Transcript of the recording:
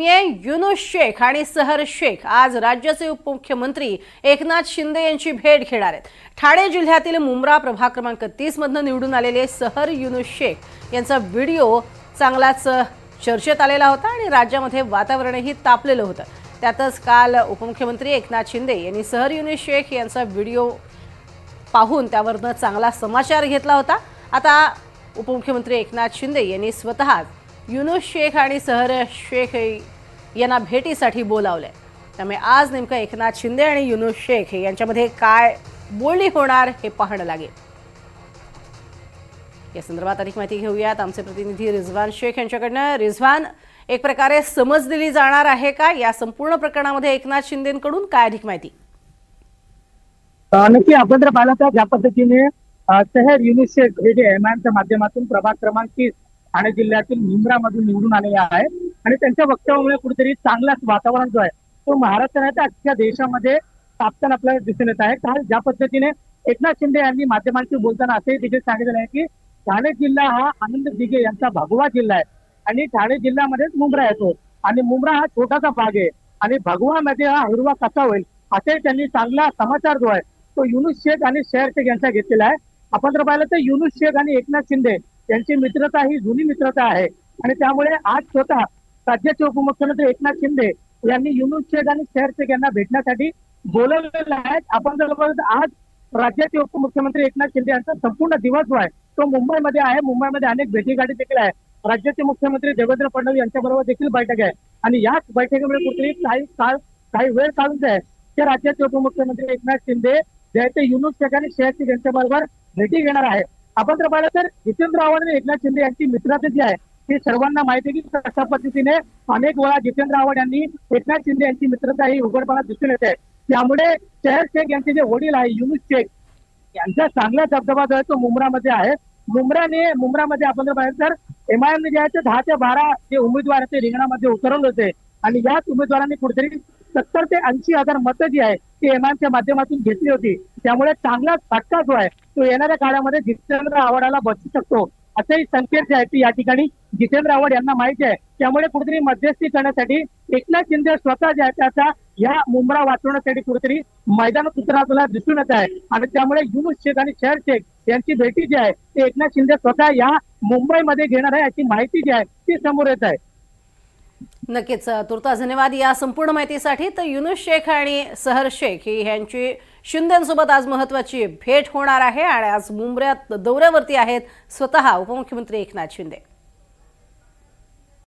युनुस शेख आणि सहर शेख आज राज्याचे उपमुख्यमंत्री एकनाथ शिंदे यांची भेट घेणार आहेत. ठाणे जिल्ह्यातील मुंब्रा प्रभाग क्रमांक तीस मधनं निवडून आलेले सहर युनुस शेख यांचा व्हिडिओ चांगलाच चर्चेत आलेला होता आणि राज्यामध्ये वातावरणही तापलेलं होतं. त्यातच काल उपमुख्यमंत्री एकनाथ शिंदे यांनी सहर युनुस शेख यांचा व्हिडिओ पाहून त्यावरनं चांगला समाचार घेतला होता. आता उपमुख्यमंत्री एकनाथ शिंदे यांनी स्वतः युनुस शेख आणि सहर शेख यांना भेटीसाठी बोलावलंय. त्यामुळे आज नेमकं एकनाथ शिंदे आणि युनुस शेख यांच्यामध्ये काय बोलणी होणार हे पाहणं लागेल. या संदर्भात अधिक माहिती घेऊयात. आमचे प्रतिनिधी रिझवान शेख यांच्याकडनं. रिझवान एक प्रकारे समज दिली जाणार आहे का? या संपूर्ण प्रकरणामध्ये एकनाथ शिंदेकडून काय अधिक माहिती? नक्की आपण जर पाहिलं तर ज्या पद्धतीने अ, शहर हे जे एमआयएमच्या माध्यमातून प्रभाग क्रमांक तीस ठाणे जिल्ह्यातील मुंब्रा मधून निवडून आलेले आहे आणि त्यांच्या वक्तव्यामुळे कुठेतरी चांगलाच वातावरण जो आहे तो महाराष्ट्र नाही तर अख्ख्या देशामध्ये तापताना आपल्याला दिसून येत आहे. काल ज्या पद्धतीने एकनाथ शिंदे यांनी माध्यमांशी बोलताना असेही देखील सांगितलं आहे की ठाणे जिल्हा हा आनंद दिघे यांचा भगवा जिल्हा आहे. आणि ठाणे जिल्ह्यामध्येच मुंब्रा येतो. आणि मुंब्रा हा छोटासा भाग आहे. आणि भगवामध्ये हा हिरवा कसा होईल असे त्यांनी चांगला समाचार जो आहे तो युनुस शेख आणि शेअर शेख यांचा घेतलेला आहे. आपण जर पाहिलं तर युनुस शेख आणि एकनाथ शिंदे त्यांची मित्रता ही जुनी मित्रता आहे. आणि त्यामुळे आज स्वतः राज्याचे उपमुख्यमंत्री एकनाथ शिंदे यांनी युनुस शेख आणि शहर शेख यांना भेटण्यासाठी बोलवलेलं आहे. आपण जर आज राज्याचे उपमुख्यमंत्री एकनाथ शिंदे यांचा संपूर्ण दिवस जो आहे. तो मुंबईमध्ये आहे. मुंबईमध्ये अनेक भेटीगाठी देखील आहे. राज्याचे मुख्यमंत्री देवेंद्र फडणवीस यांच्याबरोबर देखील बैठक आहे. आणि याच बैठकीमुळे कुठली काही काळ काही वेळ काढून जे आहे ते राज्याचे उपमुख्यमंत्री एकनाथ शिंदे जे ते युनुस शेख आणि शेख शेख यांच्याबरोबर भेटी घेणार आहे आपण जर पाहिलं तर जितेंद्र आव्हाड आणि एकनाथ शिंदे यांची मित्रता जी आहे ते सर्वांना माहिती आहे की कशा पद्धतीने अनेक वेळा जितेंद्र आव्हाड यांनी एकनाथ शिंदे यांची मित्रता ही उघडपणा दिसून येते. त्यामुळे शहर शेख यांचे जे वडील आहे युनुस शेख यांचा चांगला दबदबा जो आहे तो मुंब्रामध्ये आहे. मुंब्राने मुंब्रामध्ये आपण जर पाहिलं तर एमआयएम जे आहे ते दहा ते बारा जे उमेदवार आहेत ते रिंगणामध्ये उतरवले होते. आणि याच उमेदवारांनी कुठेतरी सत्तर ते ऐंशी हजार मतं जी आहे ती एमआयएमच्या माध्यमातून घेतली होती. त्यामुळे चांगला फटका जो आहे तो येणाऱ्या काळामध्ये जितेंद्र आव्हाडाला बसू शकतो. असेही संकेत जे आहेत ते या ठिकाणी जितेंद्र आव्हाड यांना माहिती आहे. त्यामुळे कुठेतरी मध्यस्थी करण्यासाठी एकनाथ शिंदे स्वतः जे आहे त्याचा या मुंबरा वाचवण्यासाठी कुठेतरी मैदानात उतरण्याला दिसून येत आहे. आणि त्यामुळे युनुस शेख आणि शहर शेख यांची भेटी जी आहे ते एकनाथ शिंदे स्वतः या मुंबईमध्ये घेणार आहे याची माहिती जी आहे ती समोर येत आहे. नक्कीच तुर्तास धन्यवाद. या संपूर्ण माहितीसाठी तर युनुस शेख आणि सहर शेख ही यांची शिंदेसोबत आज महत्वाची भेट होणार आहे आणि आज मुंबऱ्यात दौऱ्यावरती आहेत स्वतः उपमुख्यमंत्री एकनाथ शिंदे.